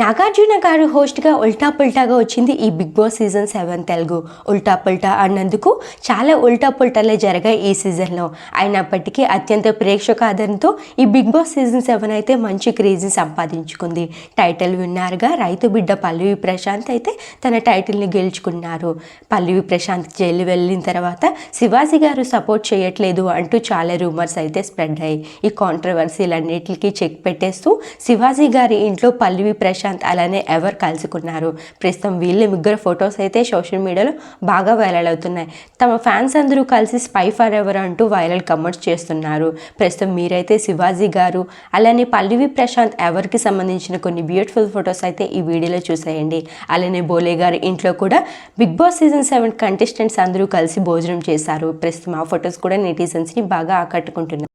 నాగార్జున గారు హోస్ట్గా ఉల్టా పుల్టాగా వచ్చింది ఈ Bigg Boss season seven Telugu. ఉల్టా పుల్టా అన్నందుకు చాలా ఉల్టా పుల్టాలే జరిగాయి ఈ సీజన్లో. అయినప్పటికీ అత్యంత ప్రేక్షక ఆదరణతో ఈ బిగ్ బాస్ సీజన్ సెవెన్ అయితే మంచి క్రేజ్ని సంపాదించుకుంది. టైటిల్ విన్నారుగా రైతు బిడ్డ పల్లవి ప్రశాంత్ అయితే తన టైటిల్ని గెలుచుకున్నారు. పల్లవి ప్రశాంత్ జైలు వెళ్ళిన తర్వాత శివాజీ గారు సపోర్ట్ చేయట్లేదు అంటూ చాలా రూమర్స్ అయితే స్ప్రెడ్ అయ్యాయి. ఈ కాంట్రవర్సీలన్నిటికీ చెక్ పెట్టేస్తూ శివాజీ గారి ఇంట్లో పల్లవి ప్రశాంత్ ప్రశాంత్ అలానే ఎవరు కలుసుకున్నారు. ప్రస్తుతం వీళ్ళు ముగ్గురు ఫొటోస్ అయితే సోషల్ మీడియాలో బాగా వైరల్ అవుతున్నాయి. తమ ఫ్యాన్స్ అందరూ కలిసి స్పై ఫర్ ఎవర్ అంటూ వైరల్ కమెంట్స్ చేస్తున్నారు. ప్రస్తుతం మీరైతే శివాజీ గారు అలానే పల్లవి ప్రశాంత్ ఎవరికి సంబంధించిన కొన్ని బ్యూటిఫుల్ ఫొటోస్ అయితే ఈ వీడియోలో చూసేయండి. అలానే బోలే గారి ఇంట్లో కూడా Bigg Boss season seven contestants అందరూ కలిసి భోజనం చేశారు. ప్రస్తుతం ఆ ఫొటోస్ కూడా నెటిజన్స్ని బాగా ఆకట్టుకుంటున్నారు